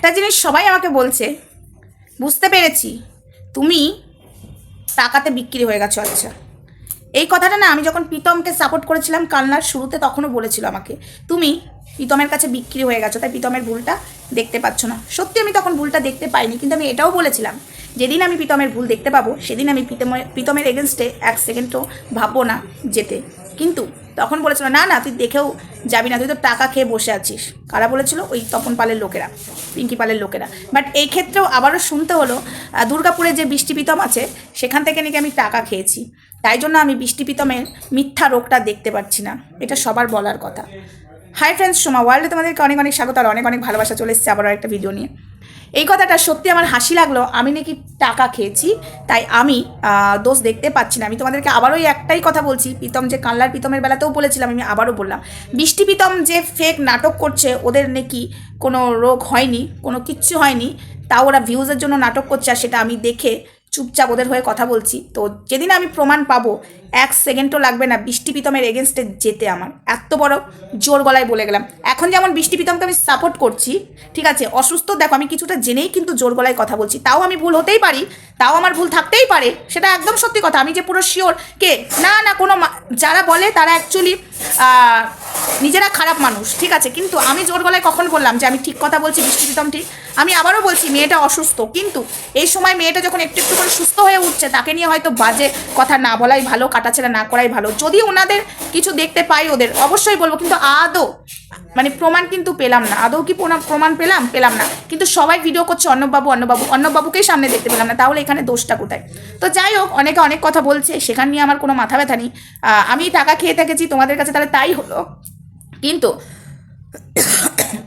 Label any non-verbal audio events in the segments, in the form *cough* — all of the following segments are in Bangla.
একটা জিনিস সবাই আমাকে বলছে, বুঝতে পেরেছি, তুমি টাকাতে বিক্রি হয়ে গেছো আচ্ছা। এই কথাটা না আমি যখন প্রীতমকে সাপোর্ট করেছিলাম কালনার শুরুতে তখনও বলেছিল আমাকে, তুমি প্রীতমের কাছে বিক্রি হয়ে গেছো, তাই প্রীতমের ভুলটা দেখতে পাচ্ছ না। সত্যি আমি তখন ভুলটা দেখতে পাইনি, কিন্তু আমি এটাও বলেছিলাম যেদিন আমি প্রীতমের ভুল দেখতে পাবো, সেদিন আমি প্রীতমের প্রীতমের এগেনস্টে এক সেকেন্ডও ভাববো না যেতে। কিন্তু তখন বলেছিল, না না, তুই দেখেও যাবি না, তুই তো টাকা খেয়ে বসে আছিস। কারা বলেছিল? ওই তপন পালের লোকেরা, পিঙ্কি পালের লোকেরা। বাট এই ক্ষেত্রেও আবারও শুনতে হলো দুর্গাপুরে যে বৃষ্টি প্রীতম আছে, সেখান থেকে নাকি আমি টাকা খেয়েছি। তাই জন্য আমি বৃষ্টি প্রীতমের মিথ্যা রোগটা দেখতে পাচ্ছি না। এটা সবার বলার কথা। হাই ফ্রেন্ডস সোমা ওয়ার্ল্ডে তোমাদেরকে অনেক অনেক স্বাগত, আর অনেক অনেক ভালোবাসা চলে এসেছে আবারও একটা ভিডিও নিয়ে। এই কথাটা সত্যি আমার হাসি লাগল। আমি নাকি টাকা খেয়েছি, তাই আমি দোষ দেখতে পাচ্ছি না। আমি তোমাদেরকে আবারও একটাই কথা বলছি, প্রীতম যে কাল্লার প্রীতমের বেলাতেও বলেছিলাম, আমি আবারও বললাম, বৃষ্টি প্রীতম যে ফেক নাটক করছে, ওদের নাকি কোনো রোগ হয়নি, কোনো কিচ্ছু হয়নি, তাও ওরা ভিউজের জন্য নাটক করছে, আর সেটা আমি দেখে চুপচাপ ওদের হয়ে কথা বলছি। তো যেদিন আমি প্রমাণ পাবো, এক সেকেন্ডও লাগবে না বৃষ্টি প্রীতমের এগেনস্টে যেতে আমার। এত বড় জোর গলায় বলে গেলাম। এখন যেমন বৃষ্টি প্রীতমকে আমি সাপোর্ট করছি, ঠিক আছে, অসুস্থ, দেখো আমি কিছুটা জেনেই কিন্তু জোর গলায় কথা বলছি। তাও আমি ভুল হতেই পারি, তাও আমার ভুল থাকতেই পারে, সেটা একদম সত্যি কথা। আমি যে পুরো শিওর কে, না না, কোনো যারা বলে তারা অ্যাকচুয়ালি নিজেরা খারাপ মানুষ, ঠিক আছে। কিন্তু আমি জোর গলায় কখন বললাম যে আমি ঠিক কথা বলছি বৃষ্টি প্রীতম ঠিক? আমি আবারও বলছি, মেয়েটা অসুস্থ। কিন্তু এই সময় মেয়েটা যখন একটু একটু করে সুস্থ হয়ে উঠছে, তাকে নিয়ে হয়তো বাজে কথা না বলাই ভালো, কাটাছেড়া না করাই ভালো। যদি ওনাদের কিছু দেখতে পাই ওদের, অবশ্যই বলব, কিন্তু আদৌ মানে প্রমাণ কিন্তু পেলাম না। আদৌ কি প্রমাণ- পেলাম? পেলাম না। কিন্তু সবাই ভিডিও করছে অন্নবাবু অন্নবাবু অন্নবাবুকেই সামনে দেখতে পেলাম না। তাহলে এখানে দোষটা কোথায়? তো যাই হোক, অনেকে অনেক কথা বলছে, সেখান নিয়ে আমার কোনো মাথা ব্যথা নেই। আমি টাকা খেয়ে থেকেছি, তোমাদের কাছে তাহলে তাই হলো। কিন্তু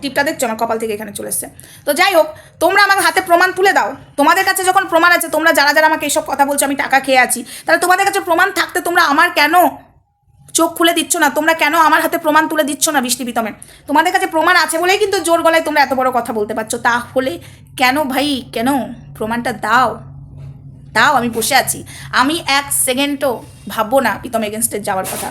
টিপটা দেখছ আমার কপাল থেকে এখানে চলে এসছে। তো যাই হোক, তোমরা আমার হাতে প্রমাণ তুলে দাও। তোমাদের কাছে যখন প্রমাণ আছে, তোমরা যারা যারা আমাকে এইসব কথা বলছো, আমি টাকা খেয়ে আছি, তাহলে তোমাদের কাছে প্রমাণ থাকতে তোমরা আমার কেন চোখ খুলে দিচ্ছ না? তোমরা কেন আমার হাতে প্রমাণ তুলে দিচ্ছ না বৃষ্টি বিতমের তোমাদের কাছে প্রমাণ আছে বলেই কিন্তু জোর গলায় তোমরা এত বড় কথা বলতে পারছ। তাহলে কেন ভাই? কেন? প্রমাণটা দাও। তাও আমি বসে আছি। আমি এক সেকেন্ডও ভাববো না প্রীতম এগেনস্টে যাওয়ার কথা।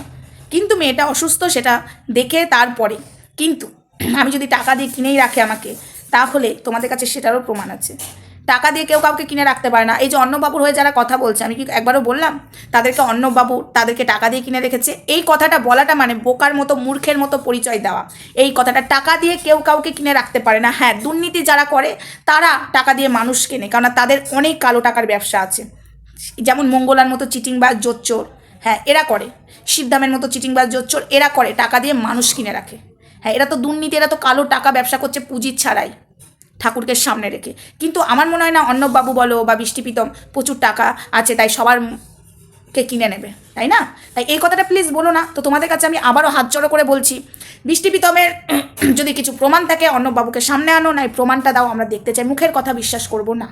কিন্তু মেয়েটা অসুস্থ, সেটা দেখে তারপরে। কিন্তু *clears throat* আমি যদি টাকা দিয়ে কিনেই রাখে আমাকে, তাহলে তোমাদের কাছে সেটারও প্রমাণ আছে। টাকা দিয়ে কেউ কাউকে কিনে রাখতে পারে না। এই যে অন্নবাবুর হয়ে যারা কথা বলছে, আমি কি একবারও বললাম? তাদেরকে অন্নবাবু, তাদেরকে টাকা দিয়ে কিনে রেখেছে। এই কথাটা বলাটা মানে বোকার মতো, মূর্খের মতো পরিচয় দেওয়া। এই কথাটা টাকা দিয়ে কেউ কাউকে কিনে রাখতে পারে না। হ্যাঁ দুর্নীতি যারা করে, তারা টাকা দিয়ে মানুষ কেনে কারণ তাদের অনেক কালো টাকার ব্যবসা আছে। যেমন মঙ্গলার মতো চিটিং বা জোচ্চোর। হ্যাঁ এরা করে। শিবধামের মতো চিটিং বা জোচ্চোর, এরা করে। টাকা দিয়ে মানুষ কিনে রাখে। হ্যাঁ এরা তো দুর্নীতি, এরা তো কালো টাকা ব্যবসা করছে পুঁজির ছাড়াই ঠাকুরকে সামনে রেখে। কিন্তু আমার মনে হয় না অর্ণববাবু বলো বা বৃষ্টি প্রীতম প্রচুর টাকা আছে, তাই সবার কে কিনে নেবে, তাই না? তাই এই কথাটা প্লিজ বলো না। তো তোমাদের কাছে আমি আবারও হাত জড়ো করে বলছি বৃষ্টি পিতমের *clears throat* যদি কিছু প্রমাণ থাকে অন্নবাবুকে সামনে আনো না এই প্রমাণটা দাও, আমরা দেখতে চাই। মুখের কথা বিশ্বাস করব না।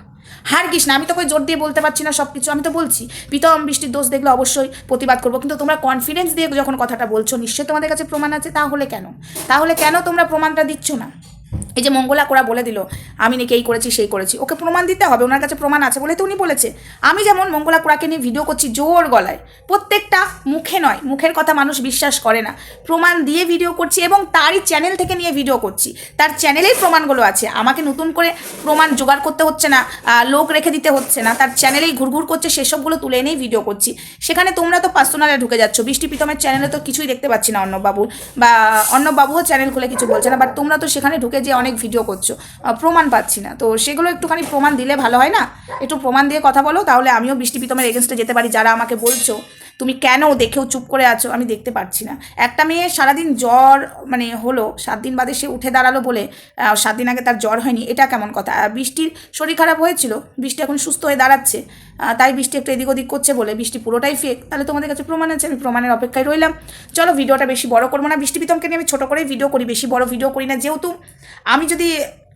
হার না আমি তোকে জোর দিয়ে বলতে পারছি না সব কিছু আমি তো বলছি। পিতম বৃষ্টির দোষ দেখলে অবশ্যই প্রতিবাদ করব, কিন্তু তোমরা কনফিডেন্স দিয়ে যখন কথাটা বলছো, নিশ্চয়ই তোমাদের কাছে প্রমাণ আছে, তাহলে কেন? তাহলে কেন তোমরা প্রমাণটা দিচ্ছ না? এই যে মঙ্গলা কোরা বলে দিল, আমি নাকি এই করেছি, সেই করেছি। ওকে প্রমাণ দিতে হবে, ওনার কাছে প্রমাণ আছে বলে তো উনি বলেছে। আমি যেমন মঙ্গলা কোরাকে নিয়ে ভিডিও করছি জোর গলায়, প্রত্যেকটা মুখে নয়, মুখের কথা মানুষ বিশ্বাস করে না। প্রমাণ দিয়ে ভিডিও করছি এবং তারই চ্যানেল থেকে নিয়ে ভিডিও করছি। তার চ্যানেলেই প্রমাণগুলো আছে। আমাকে নতুন করে প্রমাণ জোগাড় করতে হচ্ছে না লোক রেখে দিতে হচ্ছে না। তার চ্যানেলেই ঘুরঘুর করছে, সেসবগুলো তুলে এনেই ভিডিও করছি। সেখানে তোমরা তো পার্সোনালে ঢুকে যাচ্ছ। বৃষ্টি প্রীতমের চ্যানেলে তো কিছুই দেখতে পাচ্ছি না অর্ণববাবুর বা অর্ণববাবুও চ্যানেল খুলে কিছু বলছে না বাট তোমরা তো সেখানে ঢুকে যে অনেক ভিডিও করছ। প্রমাণ পাচ্ছি না। তো সেগুলো একটুখানি প্রমাণ দিলে ভালো হয় না? একটু প্রমাণ দিয়ে কথা বলো, তাহলে আমিও বৃষ্টি প্রীতমের এগেনস্টে যেতে পারি যারা আমাকে বলছো। তুমি কেন দেখেও চুপ করে আছো? আমি দেখতে পাচ্ছি না। একটা মেয়ে সারাদিন জ্বর মানে হলো, সাত দিন বাদে সে উঠে দাঁড়াল বলে সাত দিন আগে তার জ্বর হয়নি, এটা কেমন কথা? বৃষ্টির শরীর খারাপ হয়েছিল, বৃষ্টি এখন সুস্থ হয়ে দাঁড়াচ্ছে তাই বৃষ্টি একটু এদিক ওদিক করছে বলে, বৃষ্টি পুরোটাই ফেক তাহলে তোমাদের কাছে প্রমাণ আছে, আমি প্রমাণের অপেক্ষায় রইলাম। চলো, ভিডিওটা বেশি বড় করব না, বৃষ্টি প্রীতমকে নিয়ে আমি ছোটো করেই ভিডিও করি, বেশি বড় ভিডিও করি না, যেহেতু আমি যদি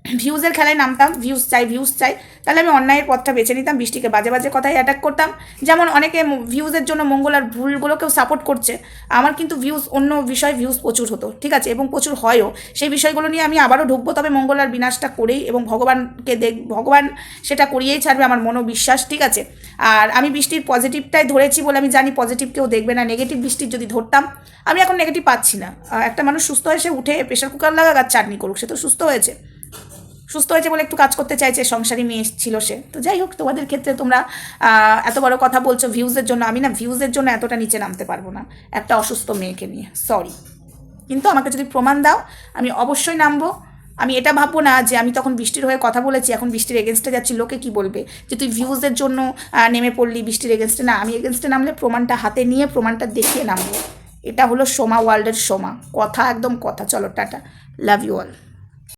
ভিউজের খেলায় নামতাম, ভিউজ চাই ভিউজ চাই, তাহলে আমি অন্যায়ের পথটা বেছে নিতাম, বৃষ্টিকে বাজে বাজে কথায় অ্যাটাক করতাম। যেমন অনেকে ভিউজের জন্য মঙ্গলার ভুলগুলোকেও সাপোর্ট করছে। আমার কিন্তু ভিউজ অন্য বিষয়, ভিউজ প্রচুর হতো, ঠিক আছে? এবং প্রচুর হয়ও। সেই বিষয়গুলো নিয়ে আমি আবারও ঢুকবো, তবে মঙ্গলার বিনাশটা করেই এবং ভগবানকে দেখ ভগবান সেটা করিয়েই ছাড়বে আমার মনোবিশ্বাস, ঠিক আছে? আর আমি বৃষ্টির পজিটিভটাই ধরেছি বলে আমি জানি পজিটিভ কেউ দেখবে না। নেগেটিভ বৃষ্টির যদি ধরতাম, আমি এখন নেগেটিভ পাচ্ছি না। একটা মানুষ সুস্থ হয়ে সে উঠে প্রেশার কুকার লাগা আর চাটনি করুক, সে তো সুস্থ হয়েছে। সুস্থ হয়েছে বলে একটু কাজ করতে চাইছে, সংসারী মেয়ে ছিল সে। তো যাই হোক, তোমাদের ক্ষেত্রে তোমরা এত বড় কথা বলছো ভিউজের জন্য। আমি না ভিউজের জন্য এতটা নিচে নামতে পারব না, একটা অসুস্থ মেয়েকে নিয়ে। সরি কিন্তু আমাকে যদি প্রমাণ দাও, আমি অবশ্যই নামবো। আমি এটা ভাববো না যে আমি তখন বৃষ্টির হয়ে কথা বলেছি, এখন বৃষ্টির এগেনস্টে যাচ্ছি, লোকে কি বলবে? যে তুই ভিউজের জন্য নেমে পড়লি বৃষ্টির এগেনস্টে না, আমি এগেনস্টে নামলে প্রমাণটা হাতে নিয়ে প্রমাণটা দেখিয়ে নামবো। এটা হলো সোমা ওয়ার্ল্ডের সোমা। কথা, একদম কথা। চলো, টাটা। Love you all